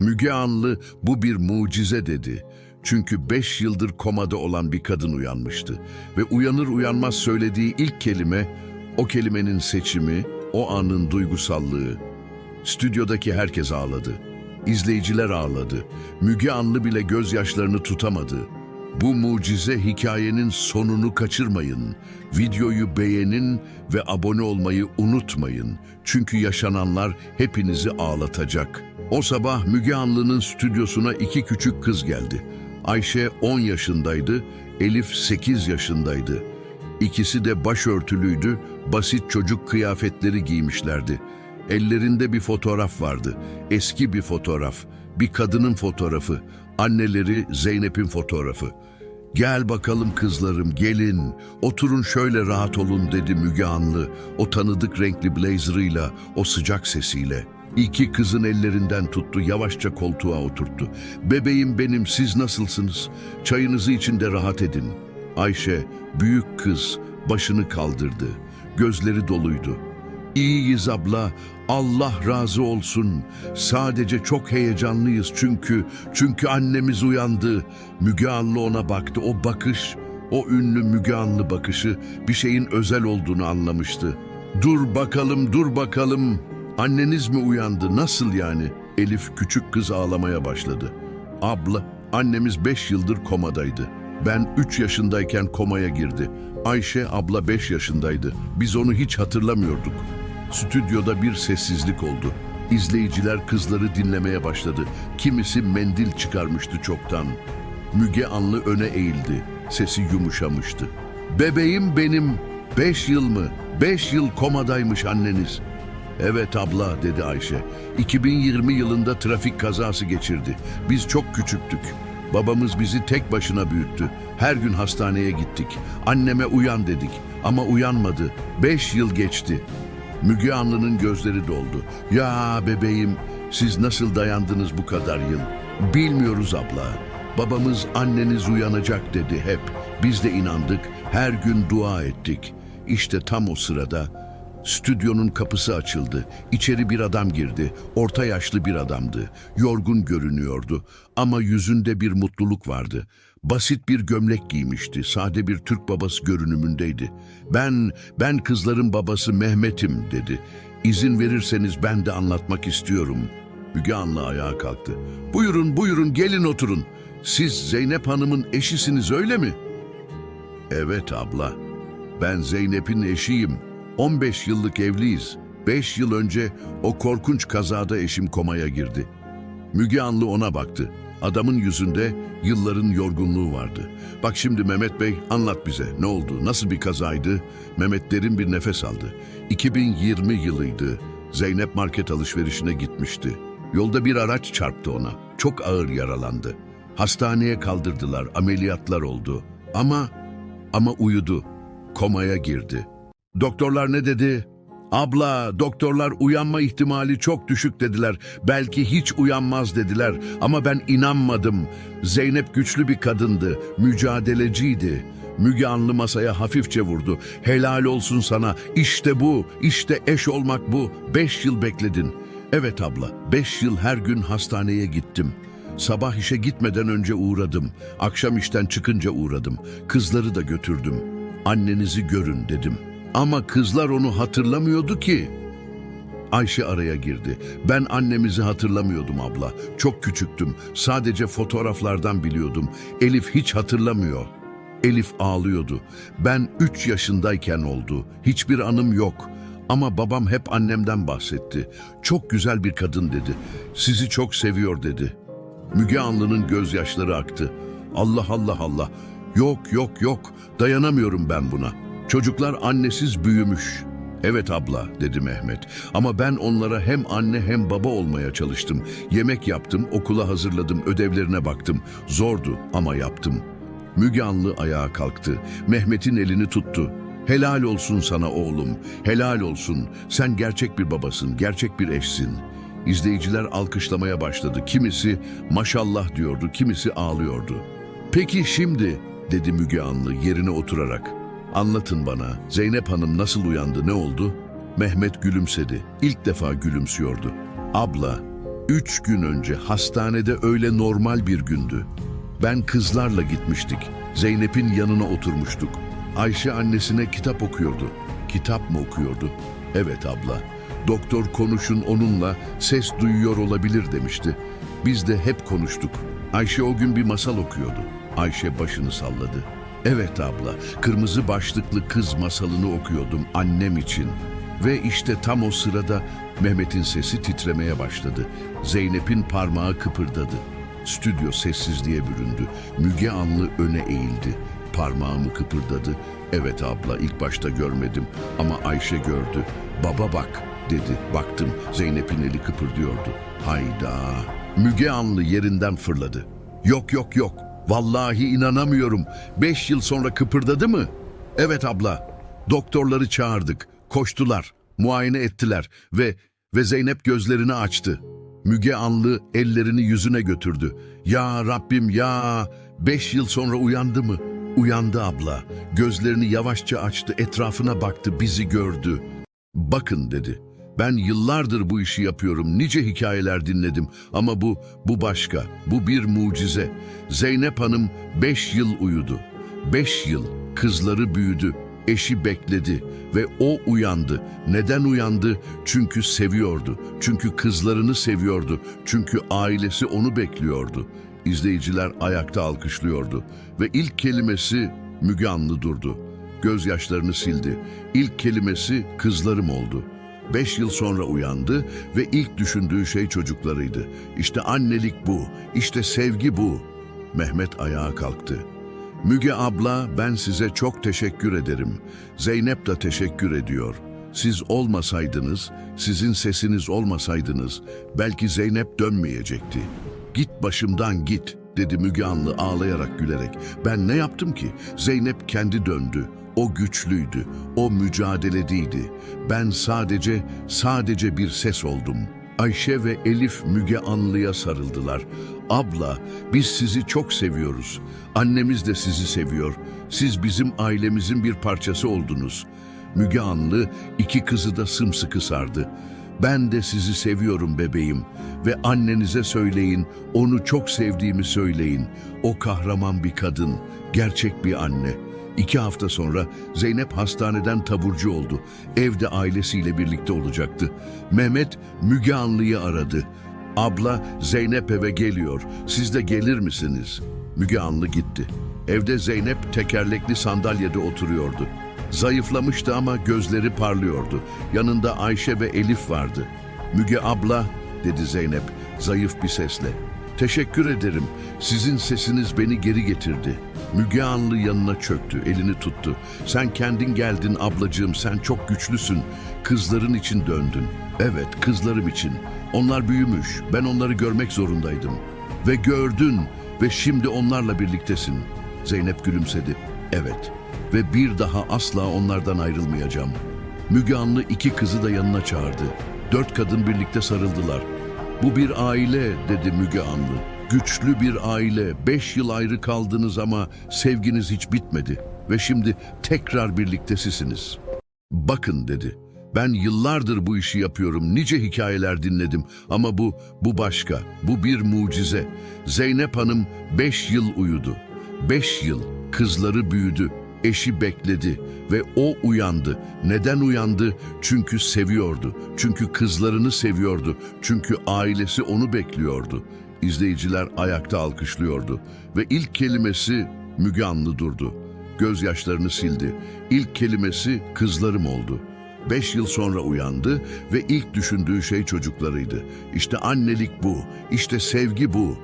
Müge Anlı bu bir mucize dedi. Çünkü beş yıldır komada olan bir kadın uyanmıştı. Ve uyanır uyanmaz söylediği ilk kelime, o kelimenin seçimi, o anın duygusallığı. Stüdyodaki herkes ağladı. İzleyiciler ağladı. Müge Anlı bile gözyaşlarını tutamadı. Bu mucize hikayenin sonunu kaçırmayın. Videoyu beğenin ve abone olmayı unutmayın. Çünkü yaşananlar hepinizi ağlatacak. O sabah Müge Anlı'nın stüdyosuna iki küçük kız geldi. Ayşe 10 yaşındaydı, Elif 8 yaşındaydı. İkisi de başörtülüydü, basit çocuk kıyafetleri giymişlerdi. Ellerinde bir fotoğraf vardı. Eski bir fotoğraf. Bir kadının fotoğrafı. Anneleri Zeynep'in fotoğrafı. Gel bakalım kızlarım gelin. Oturun şöyle rahat olun dedi Müge Anlı. O tanıdık renkli blazerıyla, o sıcak sesiyle. İki kızın ellerinden tuttu, yavaşça koltuğa oturttu. Bebeğim benim, siz nasılsınız? Çayınızı içinde rahat edin. Ayşe, büyük kız, başını kaldırdı. Gözleri doluydu. İyiyiz abla. Allah razı olsun. Sadece çok heyecanlıyız çünkü çünkü annemiz uyandı. Müge Anlı ona baktı. O bakış, o ünlü Müge Anlı bakışı bir şeyin özel olduğunu anlamıştı. Dur bakalım, dur bakalım. Anneniz mi uyandı? Nasıl yani? Elif küçük kız ağlamaya başladı. Abla, annemiz beş yıldır komadaydı. Ben üç yaşındayken komaya girdi. Ayşe abla beş yaşındaydı. Biz onu hiç hatırlamıyorduk. Stüdyoda bir sessizlik oldu. İzleyiciler kızları dinlemeye başladı. Kimisi mendil çıkarmıştı çoktan. Müge Anlı öne eğildi. Sesi yumuşamıştı. Bebeğim benim. Beş yıl mı? Beş yıl komadaymış anneniz. Evet abla dedi Ayşe. 2020 yılında trafik kazası geçirdi. Biz çok küçüktük. Babamız bizi tek başına büyüttü. Her gün hastaneye gittik. Anneme uyan dedik ama uyanmadı. Beş yıl geçti. Müge Anlı'nın gözleri doldu. Ya bebeğim siz nasıl dayandınız bu kadar yıl? Bilmiyoruz abla. Babamız anneniz uyanacak dedi hep. Biz de inandık. Her gün dua ettik. İşte tam o sırada Stüdyonun kapısı açıldı. İçeri bir adam girdi. Orta yaşlı bir adamdı. Yorgun görünüyordu ama yüzünde bir mutluluk vardı. Basit bir gömlek giymişti. Sade bir Türk babası görünümündeydi. Ben, ben kızların babası Mehmet'im dedi. İzin verirseniz ben de anlatmak istiyorum. Müge Anlı ayağa kalktı. Buyurun, buyurun, gelin oturun. Siz Zeynep Hanım'ın eşisiniz öyle mi? Evet abla. Ben Zeynep'in eşiyim. 15 yıllık evliyiz. 5 yıl önce o korkunç kazada eşim komaya girdi. Müge Anlı ona baktı. Adamın yüzünde yılların yorgunluğu vardı. Bak şimdi Mehmet Bey anlat bize ne oldu, nasıl bir kazaydı? Mehmet derin bir nefes aldı. 2020 yılıydı. Zeynep market alışverişine gitmişti. Yolda bir araç çarptı ona. Çok ağır yaralandı. Hastaneye kaldırdılar, ameliyatlar oldu. Ama, ama uyudu. Komaya girdi. Doktorlar ne dedi? Abla, doktorlar uyanma ihtimali çok düşük dediler. Belki hiç uyanmaz dediler ama ben inanmadım. Zeynep güçlü bir kadındı, mücadeleciydi. Müge Anlı masaya hafifçe vurdu. Helal olsun sana. İşte bu, işte eş olmak bu. Beş yıl bekledin. Evet abla, beş yıl her gün hastaneye gittim. Sabah işe gitmeden önce uğradım. Akşam işten çıkınca uğradım. Kızları da götürdüm. Annenizi görün dedim. Ama kızlar onu hatırlamıyordu ki. Ayşe araya girdi. Ben annemizi hatırlamıyordum abla. Çok küçüktüm. Sadece fotoğraflardan biliyordum. Elif hiç hatırlamıyor. Elif ağlıyordu. Ben üç yaşındayken oldu. Hiçbir anım yok. Ama babam hep annemden bahsetti. Çok güzel bir kadın dedi. Sizi çok seviyor dedi. Müge Anlı'nın gözyaşları aktı. Allah Allah Allah. Yok yok yok. Dayanamıyorum ben buna. Çocuklar annesiz büyümüş. Evet abla dedi Mehmet. Ama ben onlara hem anne hem baba olmaya çalıştım. Yemek yaptım, okula hazırladım, ödevlerine baktım. Zordu ama yaptım. Müge Anlı ayağa kalktı. Mehmet'in elini tuttu. Helal olsun sana oğlum. Helal olsun. Sen gerçek bir babasın, gerçek bir eşsin. İzleyiciler alkışlamaya başladı. Kimisi maşallah diyordu, kimisi ağlıyordu. Peki şimdi dedi Müge Anlı yerine oturarak. Anlatın bana Zeynep Hanım nasıl uyandı ne oldu? Mehmet gülümsedi. İlk defa gülümsüyordu. Abla Üç gün önce hastanede öyle normal bir gündü. Ben kızlarla gitmiştik. Zeynep'in yanına oturmuştuk. Ayşe annesine kitap okuyordu. Kitap mı okuyordu? Evet abla. Doktor konuşun onunla, ses duyuyor olabilir demişti. Biz de hep konuştuk. Ayşe o gün bir masal okuyordu. Ayşe başını salladı. Evet abla, kırmızı başlıklı kız masalını okuyordum annem için. Ve işte tam o sırada Mehmet'in sesi titremeye başladı. Zeynep'in parmağı kıpırdadı. Stüdyo sessizliğe büründü. Müge Anlı öne eğildi. Parmağımı kıpırdadı. Evet abla ilk başta görmedim ama Ayşe gördü. Baba bak dedi. Baktım Zeynep'in eli kıpırdıyordu. Hayda. Müge Anlı yerinden fırladı. Yok yok yok. Vallahi inanamıyorum. Beş yıl sonra kıpırdadı mı? Evet abla. Doktorları çağırdık. Koştular. Muayene ettiler ve ve Zeynep gözlerini açtı. Müge Anlı ellerini yüzüne götürdü. Ya Rabbim ya! Beş yıl sonra uyandı mı? Uyandı abla. Gözlerini yavaşça açtı, etrafına baktı, bizi gördü. Bakın dedi. Ben yıllardır bu işi yapıyorum. Nice hikayeler dinledim ama bu bu başka. Bu bir mucize. Zeynep Hanım beş yıl uyudu. Beş yıl kızları büyüdü. Eşi bekledi ve o uyandı. Neden uyandı? Çünkü seviyordu. Çünkü kızlarını seviyordu. Çünkü ailesi onu bekliyordu. İzleyiciler ayakta alkışlıyordu ve ilk kelimesi Müge Anlı durdu. Gözyaşlarını sildi. İlk kelimesi kızlarım oldu. Beş yıl sonra uyandı ve ilk düşündüğü şey çocuklarıydı. İşte annelik bu, işte sevgi bu. Mehmet ayağa kalktı. Müge abla ben size çok teşekkür ederim. Zeynep de teşekkür ediyor. Siz olmasaydınız, sizin sesiniz olmasaydınız belki Zeynep dönmeyecekti. Git başımdan git dedi Müge Anlı ağlayarak gülerek. Ben ne yaptım ki? Zeynep kendi döndü. O güçlüydü, o mücadelediydi. Ben sadece, sadece bir ses oldum. Ayşe ve Elif Müge Anlı'ya sarıldılar. Abla, biz sizi çok seviyoruz. Annemiz de sizi seviyor. Siz bizim ailemizin bir parçası oldunuz. Müge Anlı iki kızı da sımsıkı sardı. Ben de sizi seviyorum bebeğim ve annenize söyleyin, onu çok sevdiğimi söyleyin. O kahraman bir kadın, gerçek bir anne. İki hafta sonra Zeynep hastaneden taburcu oldu. Evde ailesiyle birlikte olacaktı. Mehmet Müge Anlı'yı aradı. Abla Zeynep eve geliyor. Siz de gelir misiniz? Müge Anlı gitti. Evde Zeynep tekerlekli sandalyede oturuyordu. Zayıflamıştı ama gözleri parlıyordu. Yanında Ayşe ve Elif vardı. Müge abla dedi Zeynep zayıf bir sesle. Teşekkür ederim. Sizin sesiniz beni geri getirdi. Müge Anlı yanına çöktü, elini tuttu. Sen kendin geldin ablacığım, sen çok güçlüsün. Kızların için döndün. Evet, kızlarım için. Onlar büyümüş, ben onları görmek zorundaydım. Ve gördün ve şimdi onlarla birliktesin. Zeynep gülümsedi. Evet ve bir daha asla onlardan ayrılmayacağım. Müge Anlı iki kızı da yanına çağırdı. Dört kadın birlikte sarıldılar. Bu bir aile dedi Müge Anlı. Güçlü bir aile. Beş yıl ayrı kaldınız ama sevginiz hiç bitmedi. Ve şimdi tekrar birliktesisiniz. Bakın dedi. Ben yıllardır bu işi yapıyorum. Nice hikayeler dinledim ama bu bu başka. Bu bir mucize. Zeynep Hanım beş yıl uyudu. Beş yıl kızları büyüdü. Eşi bekledi ve o uyandı. Neden uyandı? Çünkü seviyordu. Çünkü kızlarını seviyordu. Çünkü ailesi onu bekliyordu. İzleyiciler ayakta alkışlıyordu ve ilk kelimesi Müge Anlı durdu. Gözyaşlarını sildi. İlk kelimesi kızlarım oldu. Beş yıl sonra uyandı ve ilk düşündüğü şey çocuklarıydı. İşte annelik bu, işte sevgi bu.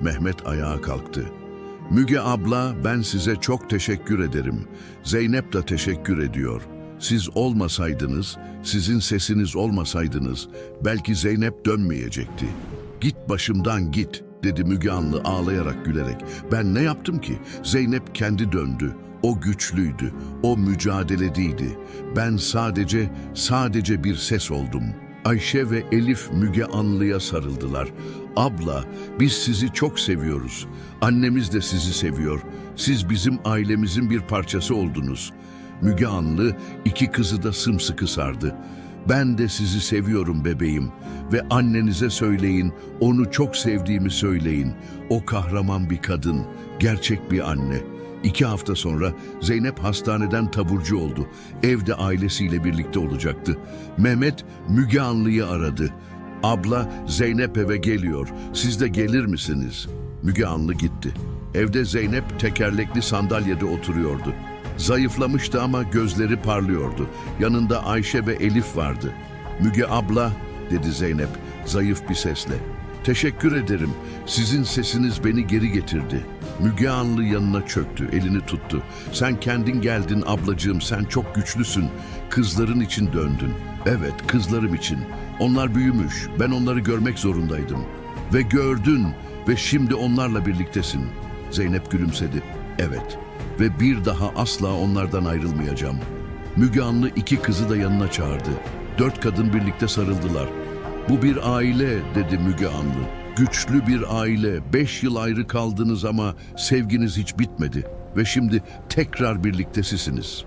Mehmet ayağa kalktı. Müge abla ben size çok teşekkür ederim. Zeynep de teşekkür ediyor. Siz olmasaydınız, sizin sesiniz olmasaydınız belki Zeynep dönmeyecekti. Git başımdan git dedi Müge Anlı ağlayarak gülerek. Ben ne yaptım ki? Zeynep kendi döndü. O güçlüydü, o mücadelediydi. Ben sadece, sadece bir ses oldum. Ayşe ve Elif Müge Anlı'ya sarıldılar. Abla, biz sizi çok seviyoruz. Annemiz de sizi seviyor. Siz bizim ailemizin bir parçası oldunuz. Müge Anlı iki kızı da sımsıkı sardı. Ben de sizi seviyorum bebeğim ve annenize söyleyin, onu çok sevdiğimi söyleyin. O kahraman bir kadın, gerçek bir anne. İki hafta sonra Zeynep hastaneden taburcu oldu. Evde ailesiyle birlikte olacaktı. Mehmet Müge Anlı'yı aradı. Abla Zeynep eve geliyor. Siz de gelir misiniz? Müge Anlı gitti. Evde Zeynep tekerlekli sandalyede oturuyordu. Zayıflamıştı ama gözleri parlıyordu. Yanında Ayşe ve Elif vardı. Müge abla dedi Zeynep zayıf bir sesle. Teşekkür ederim. Sizin sesiniz beni geri getirdi. Müge Anlı yanına çöktü, elini tuttu. Sen kendin geldin ablacığım, sen çok güçlüsün. Kızların için döndün. Evet, kızlarım için. Onlar büyümüş, ben onları görmek zorundaydım. Ve gördün ve şimdi onlarla birliktesin. Zeynep gülümsedi. Evet ve bir daha asla onlardan ayrılmayacağım. Müge Anlı iki kızı da yanına çağırdı. Dört kadın birlikte sarıldılar. Bu bir aile dedi Müge Anlı. Güçlü bir aile. Beş yıl ayrı kaldınız ama sevginiz hiç bitmedi. Ve şimdi tekrar birliktesisiniz.